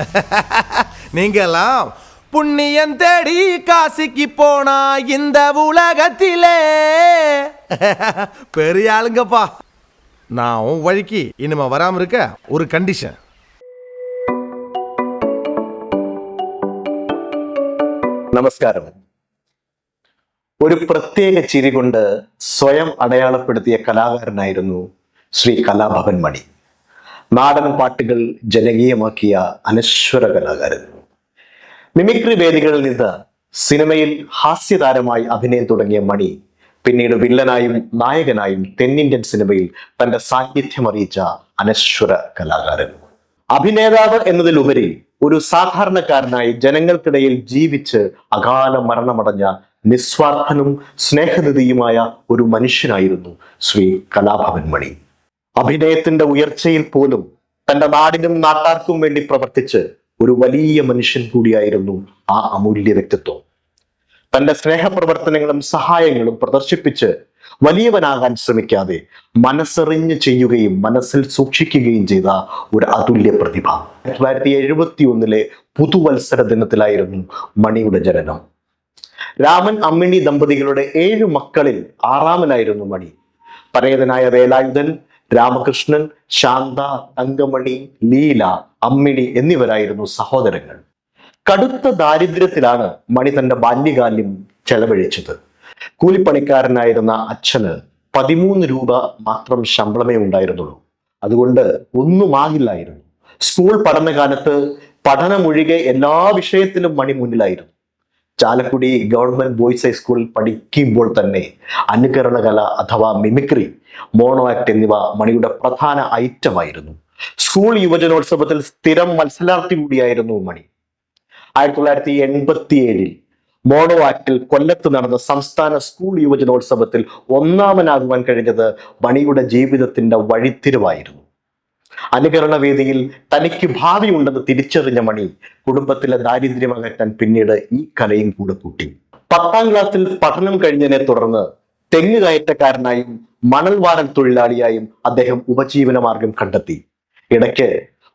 நீங்கெல்லாம் புண்ணியம் தேடி காசிக்கு போனா இந்த உலகத்திலே பெரிய ஆளுங்கப்பா நான் உன் வழிக்கு இனிமே வராம இருக்க ஒரு கண்டிஷன் നമസ്കാരം ഒരു പ്രത്യേക ചിരി കൊണ്ട് സ്വയം അടയാളപ്പെടുത്തിയ കലാകാരനായിരുന്നു ശ്രീ കലാഭവൻ മണി നാടൻ പാട്ടുകൾ ജനകീയമാക്കിയ അനശ്വര കലാകാരൻ. മിമിക്രി വേദികളിൽ നിന്ന് സിനിമയിൽ ഹാസ്യതാരമായി അഭിനയം തുടങ്ങിയ മണി പിന്നീട് വില്ലനായും നായകനായും തെന്നിന്ത്യൻ സിനിമയിൽ തന്റെ സാന്നിധ്യം അറിയിച്ച അനശ്വര കലാകാരൻ. അഭിനേതാവ് എന്നതിലുപരി ഒരു സാധാരണക്കാരനായി ജനങ്ങൾക്കിടയിൽ ജീവിച്ച് അകാല മരണമടഞ്ഞ നിസ്വാർത്ഥനും സ്നേഹനിധിയുമായ ഒരു മനുഷ്യനായിരുന്നു ശ്രീ കലാഭവൻ മണി. അഭിനയത്തിന്റെ ഉയർച്ചയിൽ പോലും തന്റെ നാടിനും നാട്ടാർക്കും വേണ്ടി പ്രവർത്തിച്ച് ഒരു വലിയ മനുഷ്യൻ കൂടിയായിരുന്നു ആ അമൂല്യ വ്യക്തിത്വം. തന്റെ സ്നേഹപ്രവർത്തനങ്ങളും സഹായങ്ങളും പ്രദർശിപ്പിച്ച് വലിയവനാകാൻ ശ്രമിക്കാതെ മനസ്സെറിഞ്ഞ് ചെയ്യുകയും മനസ്സിൽ സൂക്ഷിക്കുകയും ചെയ്ത ഒരു അതുല്യ പ്രതിഭ. ആയിരത്തി തൊള്ളായിരത്തി എഴുപത്തി ഒന്നിലെ പുതുവത്സര ദിനത്തിലായിരുന്നു മണിയുടെ ജനനം. രാമൻ അമ്മിണി ദമ്പതികളുടെ ഏഴു മക്കളിൽ ആറാമനായിരുന്നു മണി. പരേതനായ വേലായുധൻ രാമകൃഷ്ണൻ ശാന്ത തങ്കമണി ലീല അമ്മിണി എന്നിവരായിരുന്നു സഹോദരങ്ങൾ. കടുത്ത ദാരിദ്ര്യത്തിലാണ് മണി തന്റെ ബാല്യകാലം ചെലവഴിച്ചത്. കൂലിപ്പണിക്കാരനായിരുന്ന അച്ഛന് പതിമൂന്ന് രൂപ മാത്രം ശമ്പളമേ ഉണ്ടായിരുന്നുള്ളൂ. അതുകൊണ്ട് ഒന്നുമാകില്ലായിരുന്നു. സ്കൂൾ പഠനകാലത്ത് പഠനമൊഴികെ എല്ലാ വിഷയത്തിലും മണി മുന്നിലായിരുന്നു. ചാലക്കുടി ഗവൺമെന്റ് ബോയ്സ് ഹൈസ്കൂളിൽ പഠിക്കുമ്പോൾ തന്നെ അനുകരണ കല അഥവാ മിമിക്രി മോണോ ആക്ട് എന്നിവ മണിയുടെ പ്രധാന ഐറ്റമായിരുന്നു. സ്കൂൾ യുവജനോത്സവത്തിൽ സ്ഥിരം മത്സരാർത്ഥി കൂടിയായിരുന്നു മണി. ആയിരത്തി തൊള്ളായിരത്തി എൺപത്തി ഏഴിൽ മോണോ ആക്ടിൽ കൊല്ലത്ത് നടന്ന സംസ്ഥാന സ്കൂൾ യുവജനോത്സവത്തിൽ ഒന്നാമനാകുവാൻ കഴിഞ്ഞത് മണിയുടെ ജീവിതത്തിന്റെ വഴിത്തിരിവായിരുന്നു. അനുകരണ വേദിയിൽ തനിക്ക് ഭാവിയുണ്ടെന്ന് തിരിച്ചറിഞ്ഞ മണി കുടുംബത്തിലെ ദാരിദ്ര്യം അകറ്റാൻ പിന്നീട് ഈ കലയും കൂടെ കൂട്ടി. പത്താം ക്ലാസ്സിൽ പഠനം കഴിഞ്ഞതിനെ തുടർന്ന് തെങ്ങ് കയറ്റക്കാരനായും മണൽ വാരൽ തൊഴിലാളിയായും അദ്ദേഹം ഉപജീവന മാർഗം കണ്ടെത്തി. ഇടയ്ക്ക്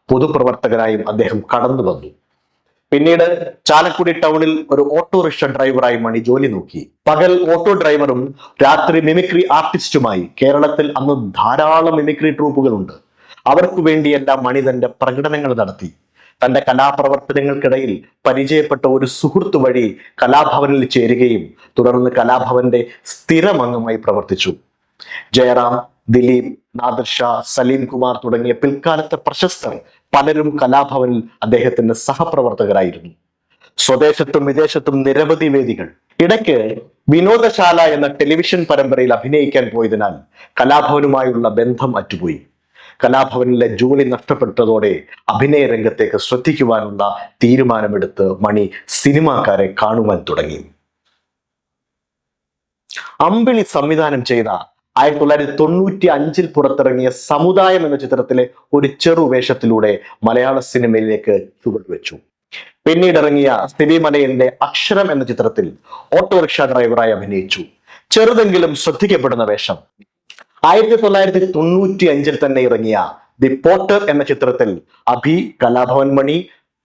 പൊതുപ്രവർത്തകനായും അദ്ദേഹം കടന്നു വന്നു. പിന്നീട് ചാലക്കുടി ടൗണിൽ ഒരു ഓട്ടോറിക്ഷ ഡ്രൈവറായി മണി ജോലി നോക്കി. പകൽ ഓട്ടോ ഡ്രൈവറും രാത്രി മിമിക്രി ആർട്ടിസ്റ്റുമായി കേരളത്തിൽ അന്ന് ധാരാളം മിമിക്രി ട്രൂപ്പുകളുണ്ട്. അവർക്ക് വേണ്ടിയെല്ലാം മണി തന്റെ പ്രകടനങ്ങൾ നടത്തി. തന്റെ കലാപ്രവർത്തനങ്ങൾക്കിടയിൽ പരിചയപ്പെട്ട ഒരു സുഹൃത്ത് വഴി കലാഭവനിൽ ചേരുകയും തുടർന്ന് കലാഭവന്റെ സ്ഥിരം അംഗമായി പ്രവർത്തിച്ചു. ജയറാം ദിലീപ് നാദിർ ഷാ സലീം കുമാർ തുടങ്ങിയ പിൽക്കാലത്തെ പ്രശസ്തർ പലരും കലാഭവനിൽ അദ്ദേഹത്തിന്റെ സഹപ്രവർത്തകരായിരുന്നു. സ്വദേശത്തും വിദേശത്തും നിരവധി വേദികൾ. ഇടയ്ക്ക് വിനോദശാല എന്ന ടെലിവിഷൻ പരമ്പരയിൽ അഭിനയിക്കാൻ പോയതിനാൽ കലാഭവനുമായുള്ള ബന്ധം അറ്റുപോയി. കലാഭവനിലെ ജോലി നഷ്ടപ്പെട്ടതോടെ അഭിനയ രംഗത്തേക്ക് ശ്രദ്ധിക്കുവാനുള്ള തീരുമാനമെടുത്ത് മണി സിനിമാക്കാരെ കാണുവാൻ തുടങ്ങി. അമ്പിളി സംവിധാനം ചെയ്ത ആയിരത്തി തൊള്ളായിരത്തി തൊണ്ണൂറ്റി അഞ്ചിൽ പുറത്തിറങ്ങിയ സമുദായം എന്ന ചിത്രത്തിലെ ഒരു ചെറുവേഷത്തിലൂടെ മലയാള സിനിമയിലേക്ക് ചുവടുവെച്ചു പിന്നീട് ഇറങ്ങിയ സ്ഥിതി അക്ഷരം എന്ന ചിത്രത്തിൽ ഓട്ടോറിക്ഷ ഡ്രൈവറായി അഭിനയിച്ചു. ചെറുതെങ്കിലും ശ്രദ്ധിക്കപ്പെടുന്ന വേഷം ആയിരത്തി തൊള്ളായിരത്തി തൊണ്ണൂറ്റി അഞ്ചിൽ തന്നെ ഇറങ്ങിയ ദി പോട്ടർ എന്ന ചിത്രത്തിൽ അഭി കലാഭവൻ മണി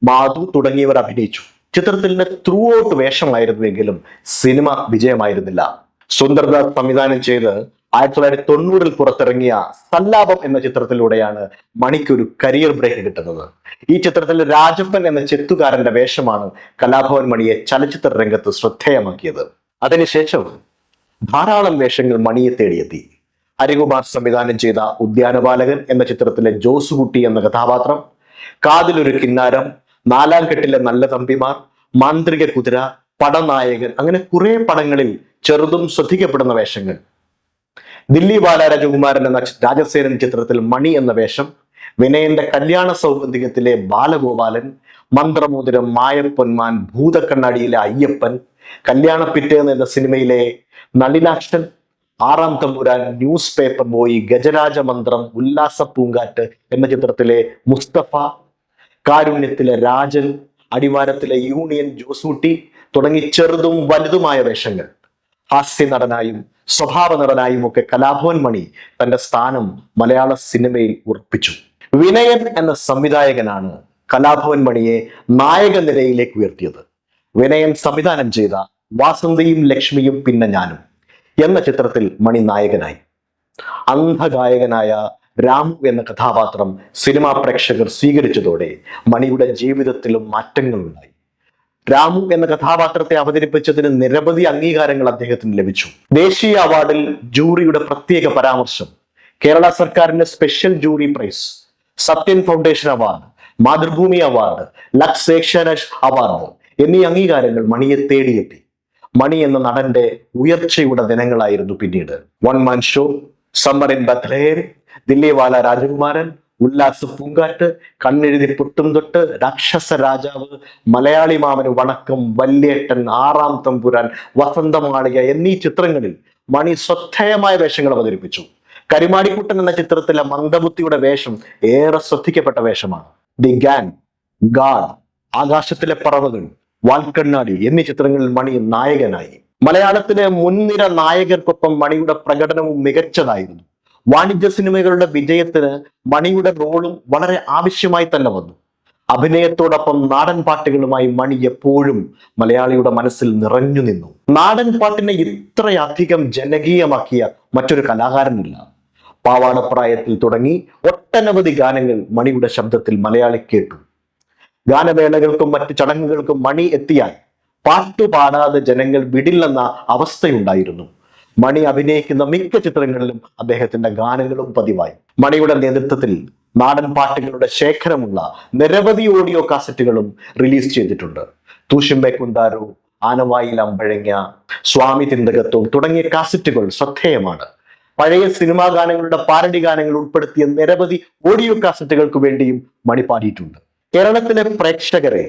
മാധു തുടങ്ങിയവർ അഭിനയിച്ചു. ചിത്രത്തിന്റെ ത്രൂ ഔട്ട് വേഷമായിരുന്നുവെങ്കിലും സിനിമ വിജയമായിരുന്നില്ല. സുന്ദർദാസ് സംവിധാനം ചെയ്ത് ആയിരത്തി തൊള്ളായിരത്തി തൊണ്ണൂറിൽ പുറത്തിറങ്ങിയ സല്ലാപം എന്ന ചിത്രത്തിലൂടെയാണ് മണിക്കൊരു കരിയർ ബ്രേക്ക് കിട്ടുന്നത്. ഈ ചിത്രത്തിൽ രാജപ്പൻ എന്ന ചെത്തുകാരന്റെ വേഷമാണ് കലാഭവൻ മണിയെ ചലച്ചിത്ര രംഗത്ത് ശ്രദ്ധേയമാക്കിയത്. അതിനുശേഷം ധാരാളം വേഷങ്ങൾ മണിയെ തേടിയെത്തി. ഹരികുമാർ സംവിധാനം ചെയ്ത ഉദ്യാനപാലകൻ എന്ന ചിത്രത്തിലെ ജോസുകുട്ടി എന്ന കഥാപാത്രം കാതിലൊരു കിന്നാരം നാലാം കെട്ടിലെ നല്ല തമ്പിമാർ മാന്ത്രിക കുതിര പടനായകൻ അങ്ങനെ കുറെ പടങ്ങളിൽ ചെറുതും ശ്രദ്ധിക്കപ്പെടുന്ന വേഷങ്ങൾ. ദില്ലി ബാലരാജകുമാരൻ എന്ന രാജസേനൻ ചിത്രത്തിൽ മണി എന്ന വേഷം വിനയന്റെ കല്യാണ സൗകര്യത്തിലെ ബാലഗോപാലൻ മന്ത്രമോതിരം മായപ്പൊന്മാൻ ഭൂതക്കണ്ണാടിയിലെ അയ്യപ്പൻ കല്യാണപ്പിറ്റേന്ന് എന്ന സിനിമയിലെ നളിനാക്ഷൻ ആറാം തമ്പുരാൻ ന്യൂസ് പേപ്പർ ബോയ് ഗജരാജ മന്ത്രം ഉല്ലാസ പൂങ്കാറ്റ് എന്ന ചിത്രത്തിലെ മുസ്തഫ കാരുണ്യത്തിലെ രാജൻ അടിവാരത്തിലെ യൂണിയൻ ജോസൂട്ടി തുടങ്ങി ചെറുതും വലുതുമായ വേഷങ്ങൾ. ഹാസ്യ നടനായും സ്വഭാവ നടനായും ഒക്കെ കലാഭവൻ മണി തന്റെ സ്ഥാനം മലയാള സിനിമയിൽ ഉറപ്പിച്ചു. വിനയൻ എന്ന സംവിധായകനാണ് കലാഭവൻ മണിയെ നായക നിരയിലേക്ക് ഉയർത്തിയത്. വിനയൻ സംവിധാനം ചെയ്ത വാസന്തിയും ലക്ഷ്മിയും പിന്നെ ഞാനും. എന്ന ചിത്രത്തിൽ മണി നായകനായി അന്ധഗായകനായ രാമു എന്ന കഥാപാത്രം സിനിമാ പ്രേക്ഷകർ സ്വീകരിച്ചതോടെ മണിയുടെ ജീവിതത്തിലും മാറ്റങ്ങളുണ്ടായി രാമു എന്ന കഥാപാത്രത്തെ അവതരിപ്പിച്ചതിന് നിരവധി അംഗീകാരങ്ങൾ അദ്ദേഹത്തിന് ലഭിച്ചു. ദേശീയ അവാർഡിൽ ജൂറിയുടെ പ്രത്യേക പരാമർശം കേരള സർക്കാരിന്റെ special jury prize Sathyan foundation award Mathrubhumi award Lux Asianet award എന്നീ അംഗീകാരങ്ങൾ മണിയെ തേടിയെത്തി. മണി എന്ന നടന്റെ ഉയർച്ചയുടെ ദിനങ്ങളായിരുന്നു പിന്നീട്. One man show summer in Bethlehem Dilliwala Rajakumaran Ullas Poonkattu കണ്ണെഴുതി പുട്ടും തൊട്ട് രാക്ഷസ രാജാവ് മലയാളി മാമന് വണക്കം വല്യേട്ടൻ ആറാം തമ്പുരാൻ വസന്തമാളിക എന്നീ ചിത്രങ്ങളിൽ മണി ശ്രദ്ധേയമായ വേഷങ്ങൾ അവതരിപ്പിച്ചു. കരിമാടിക്കുട്ടൻ എന്ന ചിത്രത്തിലെ മന്ദബുദ്ധിയുടെ വേഷം ഏറെ ശ്രദ്ധിക്കപ്പെട്ട വേഷമാണ്. ദി ഗാൻ ഗാഡ് ആകാശത്തിലെ പറവകൾ. വാൽക്കണ്ണാടി എന്നീ ചിത്രങ്ങളിൽ മണി നായകനായി. മലയാളത്തിലെ മുൻനിര നായകർക്കൊപ്പം മണിയുടെ പ്രകടനവും മികച്ചതായിരുന്നു. വാണിജ്യ സിനിമകളുടെ വിജയത്തിന് മണിയുടെ റോളും വളരെ ആവശ്യമായി തന്നെ വന്നു. അഭിനയത്തോടൊപ്പം നാടൻ പാട്ടുകളുമായി മണി എപ്പോഴും മലയാളിയുടെ മനസ്സിൽ നിറഞ്ഞു നിന്നു. നാടൻ പാട്ടിനെ ഇത്രയധികം ജനകീയമാക്കിയ മറ്റൊരു കലാകാരനില്ല. പാവാടപ്രായത്തിൽ തുടങ്ങി ഒട്ടനവധി ഗാനങ്ങൾ മണിയുടെ ശബ്ദത്തിൽ മലയാളി കേട്ടു. ഗാനമേളകൾക്കും മറ്റ് ചടങ്ങുകൾക്കും മണി എത്തിയാൽ പാട്ടു പാടാതെ ജനങ്ങൾ വിടില്ലെന്ന അവസ്ഥയുണ്ടായിരുന്നു. മണി അഭിനയിക്കുന്ന മിക്ക ചിത്രങ്ങളിലും അദ്ദേഹത്തിന്റെ ഗാനങ്ങളും പതിവായി. മണിയുടെ നേതൃത്വത്തിൽ നാടൻ പാട്ടുകളുടെ ശേഖരമുള്ള നിരവധി ഓഡിയോ കാസറ്റുകളും റിലീസ് ചെയ്തിട്ടുണ്ട്. തൂഷിമ്പെ കുന്താരു ആനവായിൽ അമ്പഴങ്ങ സ്വാമി തിന്തകത്വം തുടങ്ങിയ കാസറ്റുകൾ ശ്രദ്ധേയമാണ്. പഴയ സിനിമാ ഗാനങ്ങളുടെ പാരഡി ഗാനങ്ങൾ ഉൾപ്പെടുത്തിയ നിരവധി ഓഡിയോ കാസറ്റുകൾക്ക് വേണ്ടിയും മണി പാടിയിട്ടുണ്ട്. കേരളത്തിലെ പ്രേക്ഷകരെ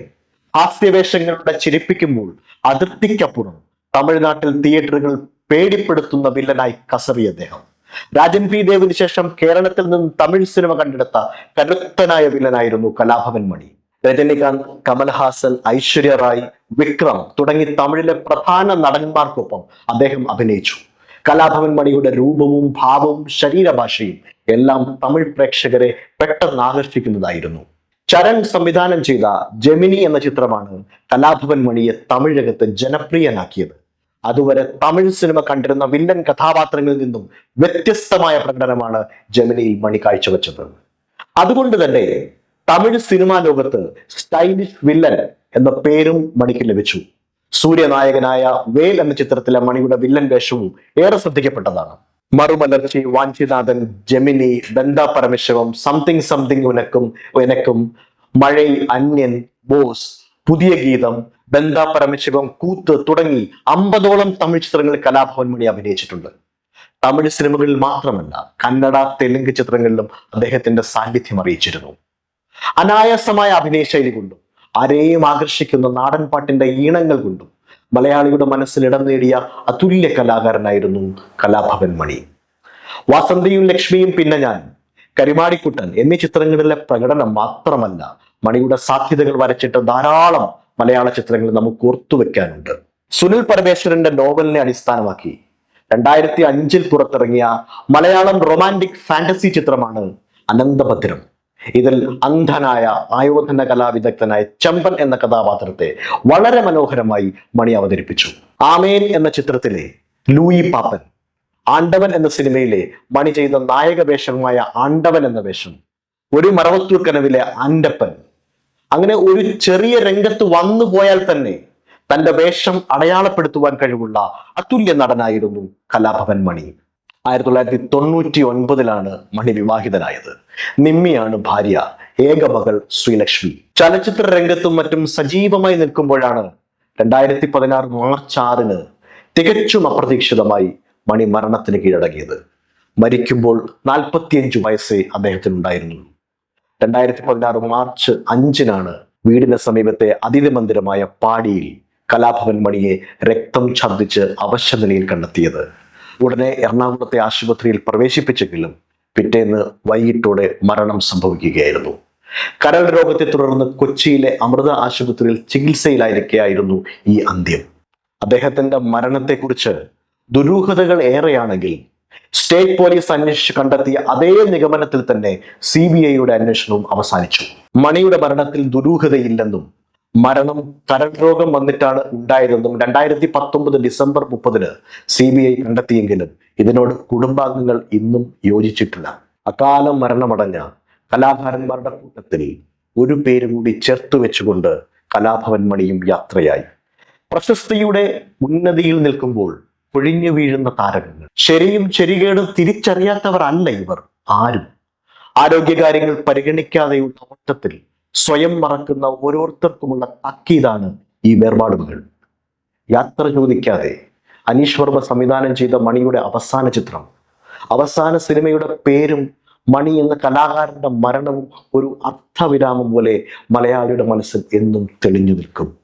ഹാസ്യവേഷങ്ങളുടെ ചിരിപ്പിക്കുമ്പോൾ അതിർത്തിക്കപ്പുറം തമിഴ്നാട്ടിൽ തിയേറ്ററുകൾ പേടിപ്പെടുത്തുന്ന വില്ലനായി കസറി അദ്ദേഹം. രാജൻ പി ദേവിന് ശേഷം കേരളത്തിൽ നിന്ന് തമിഴ് സിനിമ കണ്ടെടുത്ത കരുത്തനായ വില്ലനായിരുന്നു കലാഭവൻ മണി. രജനികാന്ത് കമൽഹാസൻ ഐശ്വര്യ റായ് വിക്രം തുടങ്ങി തമിഴിലെ പ്രധാന നടന്മാർക്കൊപ്പം അദ്ദേഹം അഭിനയിച്ചു. കലാഭവൻ മണിയുടെ രൂപവും ഭാവവും ശരീരഭാഷയും എല്ലാം തമിഴ് പ്രേക്ഷകരെ പെട്ടെന്ന് ആകർഷിക്കുന്നതായിരുന്നു. ചരൺ സംവിധാനം ചെയ്ത ജെമിനി എന്ന ചിത്രമാണ് കലാഭവൻ മണിയെ തമിഴകത്ത് ജനപ്രിയനാക്കിയത്. അതുവരെ തമിഴ് സിനിമ കണ്ടിരുന്ന വില്ലൻ കഥാപാത്രങ്ങളിൽ നിന്നും വ്യത്യസ്തമായ പ്രകടനമാണ് ജെമിനിയിൽ മണി കാഴ്ചവെച്ചത്. അതുകൊണ്ട് തന്നെ തമിഴ് സിനിമാ ലോകത്ത് സ്റ്റൈലിഷ് വില്ലൻ എന്ന പേരും മണിക്ക് ലഭിച്ചു. സൂര്യനായകനായ വേൽ എന്ന ചിത്രത്തിലെ മണിയുടെ വില്ലൻ വേഷവും ഏറെ ശ്രദ്ധിക്കപ്പെട്ടതാണ്. Marumalarchi Vanchinathan Gemini Bandha Paramasivam something something Unakkum Enakkum Mazhai അന്യൻ boss പുതിയ ഗീതം ബന്ദ പരമശിവം കൂത്ത് തുടങ്ങി അമ്പതോളം തമിഴ് ചിത്രങ്ങളിൽ കലാഭവൻ മണി അഭിനയിച്ചിട്ടുണ്ട്. തമിഴ് സിനിമകളിൽ മാത്രമല്ല കന്നഡ തെലുങ്ക് ചിത്രങ്ങളിലും അദ്ദേഹത്തിന്റെ സാന്നിധ്യം അറിയിച്ചിരുന്നു. അനായാസമായ അഭിനയ ശൈലി കൊണ്ടും ആരെയും ആകർഷിക്കുന്ന നാടൻ പാട്ടിന്റെ ഈണങ്ങൾ കൊണ്ടും മലയാളിയുടെ മനസ്സിൽ ഇടം നേടിയ അതുല്യ കലാകാരനായിരുന്നു കലാഭവൻ മണി. വാസന്തിയും ലക്ഷ്മിയും പിന്നെ ഞാൻ കരിമാടിക്കുട്ടൻ എന്നീ ചിത്രങ്ങളിലെ പ്രകടനം മാത്രമല്ല മണിയുടെ സാധ്യതകൾ വരച്ചിട്ട് ധാരാളം മലയാള ചിത്രങ്ങൾ നമുക്ക് ഓർത്തുവെക്കാനുണ്ട് സുനിൽ പരമേശ്വരന്റെ നോവലിനെ അടിസ്ഥാനമാക്കി രണ്ടായിരത്തി അഞ്ചിൽ പുറത്തിറങ്ങിയ മലയാളം റൊമാന്റിക് ഫാന്റസി ചിത്രമാണ് അനന്തഭദ്രം. ഇതിൽ അന്ധനായ ആയോധന കലാവിദഗ്ധനായ ചമ്പൻ എന്ന കഥാപാത്രത്തെ വളരെ മനോഹരമായി മണി അവതരിപ്പിച്ചു. ആമേൻ എന്ന ചിത്രത്തിലെ ലൂയി പാപ്പൻ ആണ്ടവൻ എന്ന സിനിമയിലെ മണി ചെയ്ത നായക വേഷമായ ആണ്ടവൻ എന്ന വേഷം ഒരു മറവത്തൂർ കനവിലെ ആൻഡപ്പൻ അങ്ങനെ ഒരു ചെറിയ രംഗത്ത് വന്നു പോയാൽ തന്നെ തന്റെ വേഷം അടയാളപ്പെടുത്തുവാൻ കഴിവുള്ള അതുല്യ നടനായിരുന്നു കലാഭവൻ മണി. ആയിരത്തി തൊള്ളായിരത്തി തൊണ്ണൂറ്റി ഒൻപതിലാണ് മണി വിവാഹിതനായത്. നിമ്മിയാണ് ഭാര്യ ഏകമകൾ ശ്രീലക്ഷ്മി. ചലച്ചിത്ര രംഗത്തും മറ്റും സജീവമായി നിൽക്കുമ്പോഴാണ് രണ്ടായിരത്തി പതിനാറ് മാർച്ച് ആറിന് തികച്ചും അപ്രതീക്ഷിതമായി മണി മരണത്തിന് കീഴടങ്ങിയത്. മരിക്കുമ്പോൾ നാൽപ്പത്തിയഞ്ചു വയസ്സേ അദ്ദേഹത്തിനുണ്ടായിരുന്നുള്ളൂ രണ്ടായിരത്തി പതിനാറ് മാർച്ച് അഞ്ചിനാണ് വീടിന് സമീപത്തെ അതിഥി മന്ദിരമായ പാടിയിൽ കലാഭവൻ മണിയെ രക്തം ഛർദ്ദിച്ച് അവശ്യ നിലയിൽ കണ്ടെത്തിയത്. ഉടനെ എറണാകുളത്തെ ആശുപത്രിയിൽ പ്രവേശിപ്പിച്ചെങ്കിലും പിറ്റേന്ന് വൈകിട്ടോടെ മരണം സംഭവിക്കുകയായിരുന്നു. കരൾ രോഗത്തെ തുടർന്ന് കൊച്ചിയിലെ അമൃത ആശുപത്രിയിൽ ചികിത്സയിലായിരിക്കെയായിരുന്നു ഈ അന്ത്യം. അദ്ദേഹത്തിന്റെ മരണത്തെക്കുറിച്ച് ദുരൂഹതകൾ ഏറെയാണെങ്കിൽ സ്റ്റേറ്റ് പോലീസ് അന്വേഷിച്ച് കണ്ടെത്തിയ അതേ നിഗമനത്തിൽ തന്നെ സി ബി ഐയുടെ അന്വേഷണവും അവസാനിച്ചു. മണിയുടെ മരണത്തിൽ ദുരൂഹതയില്ലെന്നും മരണം കരൾ രോഗം വന്നിട്ടാണ് ഉണ്ടായതെന്നും രണ്ടായിരത്തി പത്തൊമ്പത് ഡിസംബർ മുപ്പതിന് സി ബി ഐ കണ്ടെത്തിയെങ്കിലും ഇതിനോട് കുടുംബാംഗങ്ങൾ ഇന്നും യോജിച്ചിട്ടില്ല. അകാലം മരണമടഞ്ഞ കലാകാരന്മാരുടെ കൂട്ടത്തിൽ ഒരു പേരും കൂടി ചേർത്ത് വെച്ചുകൊണ്ട് കലാഭവൻ മണിയും യാത്രയായി. പ്രശസ്തിയുടെ ഉന്നതിയിൽ നിൽക്കുമ്പോൾ പൊഴിഞ്ഞു വീഴുന്ന താരകങ്ങൾ. ശരിയും ശരികേടും തിരിച്ചറിയാത്തവരല്ല ഇവർ ആരും. ആരോഗ്യകാര്യങ്ങൾ പരിഗണിക്കാതെയുള്ള ഓട്ടത്തിൽ സ്വയം മറക്കുന്ന ഓരോരുത്തർക്കുമുള്ള താക്കീതാണ് ഈ വേർപാടുകൾ. യാത്ര ചോദിക്കാതെ അനീഷ് വർമ്മ സംവിധാനം ചെയ്ത മണിയുടെ അവസാന ചിത്രം. അവസാന സിനിമയുടെ പേരും മണി എന്ന കലാകാരന്റെ മരണവും ഒരു അർത്ഥവിരാമം പോലെ മലയാളിയുടെ മനസ്സിൽ എന്നും തെളിഞ്ഞു നിൽക്കും.